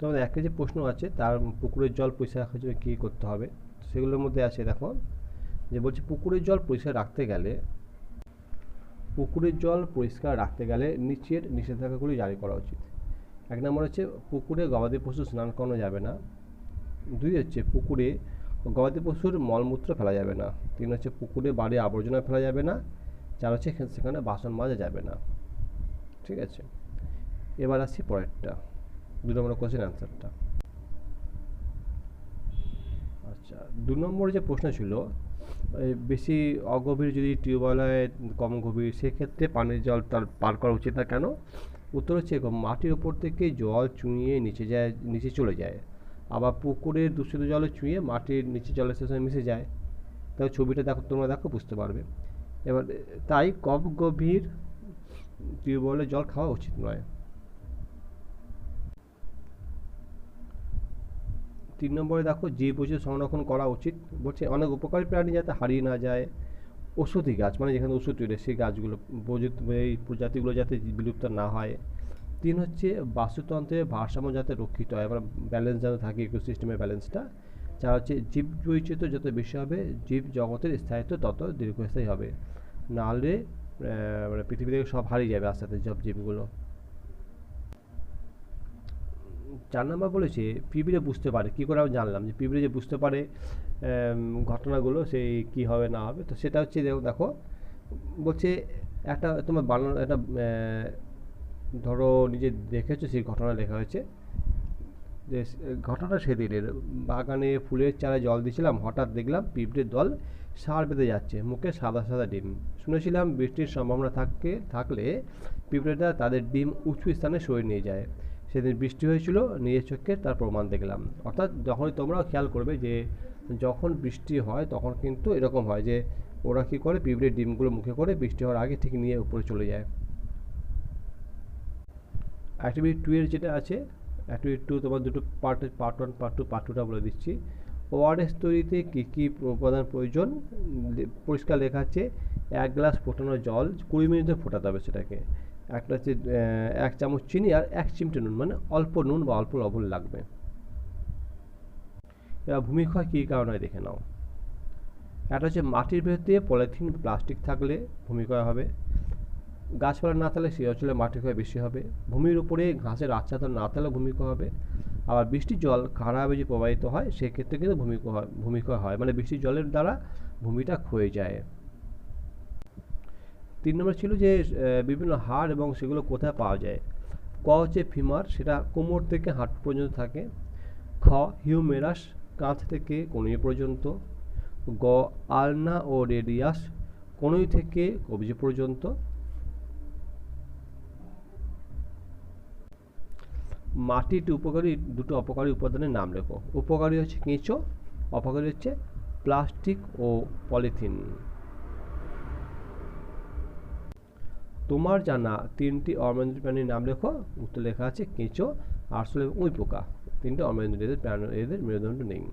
তো আমাদের একটা যে প্রশ্ন আছে, তার পুকুরের জল পরিষ্কার রাখার জন্য কী করতে হবে, সেগুলোর মধ্যে আছে দেখো, যে বলছে পুকুরের জল পরিষ্কার রাখতে গেলে, পুকুরের জল পরিষ্কার রাখতে গেলে নিচের নিষেধাজ্ঞাগুলি জারি করা উচিত। এক নম্বর হচ্ছে পুকুরে গবাদি পশু স্নান করানো যাবে না। দুই হচ্ছে পুকুরে গবাদি পশুর মলমূত্র ফেলা যাবে না। তিন হচ্ছে পুকুরে বাড়ি আবর্জনা ফেলা যাবে না। চার হচ্ছে সেখানে বাসন মাজা যাবে না। ঠিক আছে? এবার আসছি পরেরটা। দু নম্বর কোশ্চেন অ্যান্সারটা আচ্ছা দু নম্বর যে প্রশ্ন ছিল বেশি অগভীর যদি টিউবওয়েল কম গভীর, সেক্ষেত্রে পানির জল তার পার করা উচিত না কেন? উত্তর হচ্ছে মাটির ওপর থেকে জল চুঁইয়ে নিচে যায়, নিচে চলে যায়। আবার পুকুরের দূষিত জলে চুঁয়ে মাটির নিচে জলের সাথে মিশে যায়। তাই ছবিটা দেখো, তোমরা দেখো, বুঝতে পারবে। এবার, তাই কম গভীর টিউবওয়েলের জল খাওয়া উচিত নয়। তিন নম্বরে দেখো জীব বৈচিত্র্য সংরক্ষণ করা উচিত। বলছে, অনেক উপকারী প্রাণী যাতে হারিয়ে না যায়। ওষুধি গাছ মানে যেখানে ওষুধ তৈরি সেই গাছগুলো এই প্রজাতিগুলো যাতে বিলুপ্ত না হয়। তিন হচ্ছে, বাস্তুতন্ত্রের ভারসাম্য যাতে রক্ষিত হয় আবার ব্যালেন্স যাতে থাকে ইকোসিস্টেমের ব্যালেন্সটা চার হচ্ছে, জীব বৈচিত্র্য যত বেশি হবে, জীব জগতের স্থায়িত্ব তত দীর্ঘস্থায়ী হবে। নাহলে মানে পৃথিবী থেকে সব হারিয়ে যাবে আস্তে আস্তে সব জীবগুলো। চার নাম্বার বলেছে পিঁপড়ে বুঝতে পারে। কী করে আমি জানলাম যে পিঁপড়ে যে বুঝতে পারে ঘটনাগুলো সেই কী হবে, না হবে, তো সেটা হচ্ছে দেখো, বলছে একটা তোমার বানানো, একটা ধরো নিজে দেখেছ সেই ঘটনা লেখা হয়েছে, যে ঘটনা সেদিনের। বাগানে ফুলের চারায় জল দিয়েছিলাম, হঠাৎ দেখলাম পিঁপড়ের দল সার পেতে যাচ্ছে, মুখে সাদা সাদা ডিম। শুনেছিলাম বৃষ্টির সম্ভাবনা থাকে থাকলে পিঁপড়েটা তাদের ডিম উঁচু স্থানে সরিয়ে নিয়ে যায়। সেদিন বৃষ্টি হয়েছিল, নিজের চোখে তার প্রমাণ দেখলাম। অর্থাৎ যখনই তোমরাও খেয়াল করবে যে, যখন বৃষ্টি হয় তখন কিন্তু এরকম হয় যে, ওরা কী করে পিঁপড়ের ডিমগুলো মুখে করে বৃষ্টি হওয়ার আগে ঠিক নিয়ে উপরে চলে যায়। অ্যাক্টিভিটি টু এর যেটা আছে অ্যাক্টিভিটি টু তোমার দুটো part part one part two part টুটা বলে দিচ্ছি। ওআরএস তৈরিতে কী কী উপাদান প্রয়োজন? পরিষ্কার লেখা আছে, এক গ্লাস ফোটানো জল কুড়ি মিনিটে ফোটাতে হবে সেটাকে। একটা হচ্ছে এক চামচ চিনি আর এক চিমটে নুন মানে অল্প নুন বা অল্প লবণ লাগবে। এবার ভূমিক্ষয় কী কারণে হয় দেখে নাও। একটা হচ্ছে মাটির ভেতরে পলিথিন, প্লাস্টিক থাকলে ভূমিক্ষয় হবে। গাছপালা না থাকলে সে অঞ্চলে মাটি ক্ষয় বেশি হবে। ভূমির উপরে ঘাসের আচ্ছাদন না থাকলে ভূমিক্ষয় হবে। আবার বৃষ্টির জল খারাপে যে প্রবাহিত হয়, সেক্ষেত্রে কিন্তু ভূমিক্ষয় হয় ভূমিক্ষয় হয়। মানে বৃষ্টির জলের দ্বারা ভূমিটা ক্ষয়ে যায়। তিন নম্বর ছিল যে বিভিন্ন হাড় এবং সেগুলো কোথায় পাওয়া যায়? ক হচ্ছে ফিমার, সেটা কোমর থেকে হাঁটু পর্যন্ত থাকে। খ, হিউমেরাস, কাঁধ থেকে কনুই পর্যন্ত। গ, আলনা ও রেডিয়াস কনুই থেকে কবজি পর্যন্ত। মাটির উপকারী, দুটো অপকারী উপাদানের নাম লেখো উপকারী হচ্ছে কেঁচো, অপকারী হচ্ছে প্লাস্টিক ও পলিথিন। তোমার জানা তিনটি অমেন্দ্রী প্রাণীর নাম লেখো উত্তর লেখা আছে কেঁচো আরশোল এবং উই পোকা তিনটে অর্মেন্দ্রী এদের প্রাণ, এদের মেরুদণ্ড নেই।